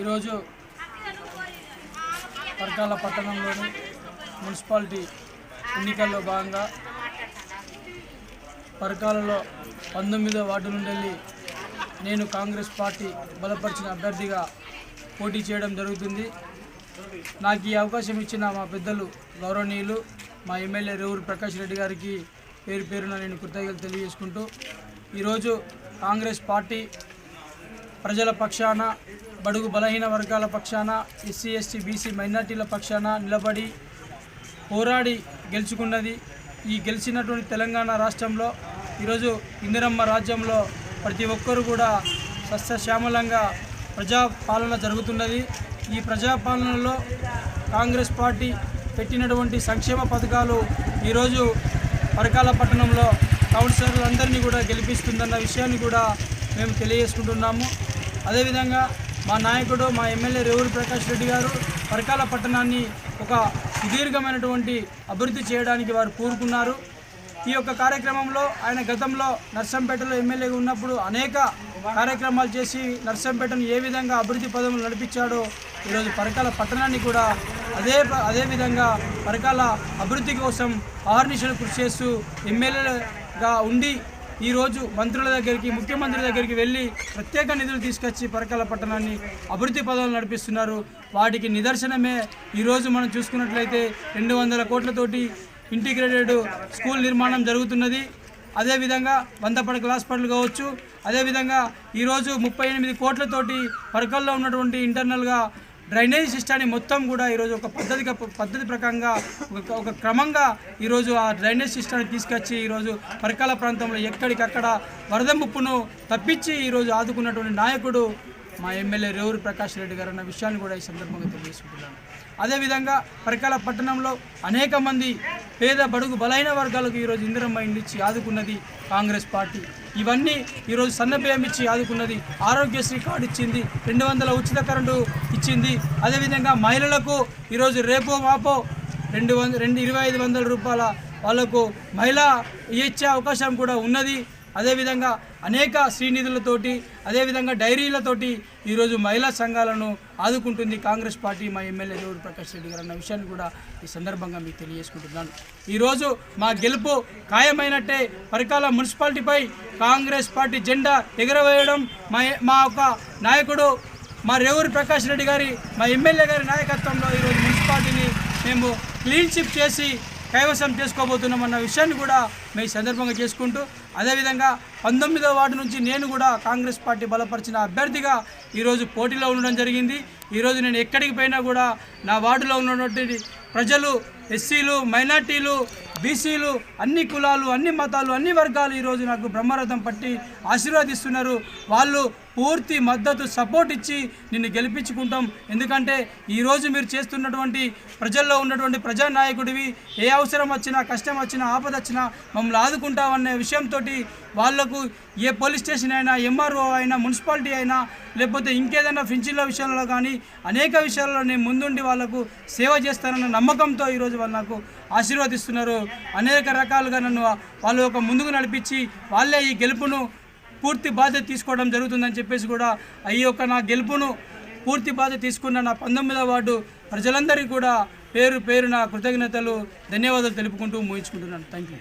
ఈరోజు పరకాల పట్టణంలోని మున్సిపాలిటీ ఎన్నికల్లో భాగంగా పరకాలలో పంతొమ్మిదో వార్డు నుండి వెళ్ళి నేను కాంగ్రెస్ పార్టీ బలపరిచిన అభ్యర్థిగా పోటీ చేయడం జరుగుతుంది. నాకు ఈ అవకాశం ఇచ్చిన మా పెద్దలు గౌరవనీయులు మా ఎమ్మెల్యే రేవూరు ప్రకాష్ రెడ్డి గారికి పేరు పేరున నేను కృతజ్ఞతలు తెలియజేసుకుంటూ ఈరోజు కాంగ్రెస్ పార్టీ ప్రజల పక్షాన బడుగు బలహీన వర్గాల పక్షాన ఎస్సీ ఎస్టీ బీసీ మైనార్టీల పక్షాన నిలబడి పోరాడి గెలుచుకున్నది ఈ గెలిచినటువంటి తెలంగాణ రాష్ట్రంలో. ఈరోజు ఇందిరమ్మ రాజ్యంలో ప్రతి ఒక్కరు కూడా సస్యశ్యామలంగా ప్రజాపాలన జరుగుతున్నది. ఈ ప్రజాపాలనలో కాంగ్రెస్ పార్టీ పెట్టినటువంటి సంక్షేమ పథకాలు ఈరోజు పరకాల పట్టణంలో కౌన్సిలర్లందరినీ కూడా గెలిపిస్తుందన్న విషయాన్ని కూడా మేము తెలియజేసుకుంటున్నాము. అదేవిధంగా మా నాయకుడు మా ఎమ్మెల్యే రేవూరి ప్రకాష్ రెడ్డి గారు పరకాల పట్టణాన్ని ఒక సుదీర్ఘమైనటువంటి అభివృద్ధి చేయడానికి వారు కోరుకున్నారు. ఈ యొక్క కార్యక్రమంలో ఆయన గతంలో నర్సంపేటలో ఎమ్మెల్యేగా ఉన్నప్పుడు అనేక కార్యక్రమాలు చేసి నర్సంపేటను ఏ విధంగా అభివృద్ధి పదవులు నడిపించాడో ఈరోజు పరకాల పట్టణాన్ని కూడా అదే ప- పరకాల అభివృద్ధి కోసం ఆహర్నిశలు కృషి చేస్తూ ఎమ్మెల్యేగా ఉండి ఈరోజు మంత్రుల దగ్గరికి ముఖ్యమంత్రి దగ్గరికి వెళ్ళి ప్రత్యేక నిధులు తీసుకొచ్చి పరకాల పట్టణాన్ని అభివృద్ధి పదవులు నడిపిస్తున్నారు. వాటికి నిదర్శనమే ఈరోజు మనం చూసుకున్నట్లయితే రెండు వందల కోట్లతోటి ఇంటిగ్రేటెడ్ స్కూల్ నిర్మాణం జరుగుతున్నది. అదేవిధంగా వంద పడకల హాస్పిటల్ కావచ్చు. అదేవిధంగా ఈరోజు ముప్పై ఎనిమిది కోట్లతోటి పరకల్లో ఉన్నటువంటి ఇంటర్నల్గా డ్రైనేజ్ సిస్టాన్ని మొత్తం కూడా ఈరోజు ఒక పద్ధతిగా పద్ధతి ప్రకారంగా ఒక ఒక క్రమంగా ఈరోజు ఆ డ్రైనేజ్ సిస్టాన్ని తీసుకొచ్చి ఈరోజు పరకాల ప్రాంతంలో ఎక్కడికక్కడ వరద ముప్పును తప్పించి ఈరోజు ఆదుకున్నటువంటి నాయకుడు మా ఎమ్మెల్యే రేవూరి ప్రకాష్ రెడ్డి గారు అన్న విషయాన్ని కూడా ఈ సందర్భంగా తెలియజేసుకుంటున్నాను. అదేవిధంగా పరికాల పట్టణంలో అనేక మంది పేద బడుగు బలైన వర్గాలకు ఈరోజు ఇందిరమ్మ ఇండ్లు ఇచ్చి ఆదుకున్నది కాంగ్రెస్ పార్టీ. ఇవన్నీ ఈరోజు సన్నబియ్యం ఇచ్చి ఆదుకున్నది ఆరోగ్యశ్రీ కార్డు ఇచ్చింది రెండు వందల ఉచిత కరెంటు ఇచ్చింది. అదేవిధంగా మహిళలకు ఈరోజు రేపో మాపో రెండు వంద రెండు ఇరవై ఐదు వందల రూపాయల వాళ్ళకు మహిళా ఇచ్చే అవకాశం కూడా ఉన్నది. అదేవిధంగా అనేక శ్రీనిధులతోటి అదేవిధంగా డైరీలతోటి ఈరోజు మహిళా సంఘాలను ఆదుకుంటుంది కాంగ్రెస్ పార్టీ మా ఎమ్మెల్యే దేవుడు ప్రకాష్ రెడ్డి గారు అన్న విషయాన్ని కూడా ఈ సందర్భంగా మీకు తెలియజేసుకుంటున్నాను. ఈరోజు మా గెలుపు ఖాయమైనట్టే పరికాల మున్సిపాలిటీపై కాంగ్రెస్ పార్టీ జెండా ఎగురవేయడం మా మా యొక్క నాయకుడు మా రేవూరి ప్రకాష్ రెడ్డి గారి మా ఎమ్మెల్యే గారి నాయకత్వంలో ఈరోజు మున్సిపాలిటీని మేము క్లీన్ చిప్ చేసి కైవసం చేసుకోబోతున్నాం అన్న విషయాన్ని కూడా మేము సందర్భంగా చేసుకుంటూ అదేవిధంగా పంతొమ్మిదవ వార్డు నుంచి నేను కూడా కాంగ్రెస్ పార్టీ బలపరిచిన అభ్యర్థిగా ఈరోజు పోటీలో ఉండడం జరిగింది. ఈరోజు నేను ఎక్కడికి పోయినా కూడా నా వార్డులో ఉన్నటువంటి ప్రజలు ఎస్సీలు మైనార్టీలు బీసీలు అన్ని కులాలు అన్ని మతాలు అన్ని వర్గాలు ఈరోజు నాకు బ్రహ్మరథం పట్టి ఆశీర్వాదిస్తున్నారు. వాళ్ళు పూర్తి మద్దతు సపోర్ట్ ఇచ్చి నిన్ను గెలిపించుకుంటాం. ఎందుకంటే ఈరోజు మీరు చేస్తున్నటువంటి ప్రజల్లో ఉన్నటువంటి ప్రజానాయకుడివి ఏ అవసరం వచ్చినా కష్టం వచ్చినా ఆపద వచ్చినా మమ్మల్ని ఆదుకుంటామనే విషయంతో వాళ్ళకు ఏ పోలీస్ స్టేషన్ అయినా ఎంఆర్ఓ అయినా మున్సిపాలిటీ అయినా లేకపోతే ఇంకేదైనా ఫించిల్ల విషయంలో కానీ అనేక విషయాల్లో నేను ముందుండి వాళ్ళకు సేవ చేస్తానన్న నమ్మకంతో ఈరోజు వాళ్ళు నాకు ఆశీర్వదిస్తున్నారు. అనేక రకాలుగా నన్ను వాళ్ళు ఒక ముందుకు నడిపించి వాళ్ళే ఈ గెలుపును పూర్తి బాధ్యత తీసుకోవడం జరుగుతుందని చెప్పేసి కూడా ఈ యొక్క నా గెలుపును పూర్తి బాధ్యత తీసుకున్న నా పంతొమ్మిదవ వార్డు ప్రజలందరికీ కూడా పేరు పేరు నా కృతజ్ఞతలు ధన్యవాదాలు తెలుపుకుంటూ ముగించుకుంటున్నాను. Thank you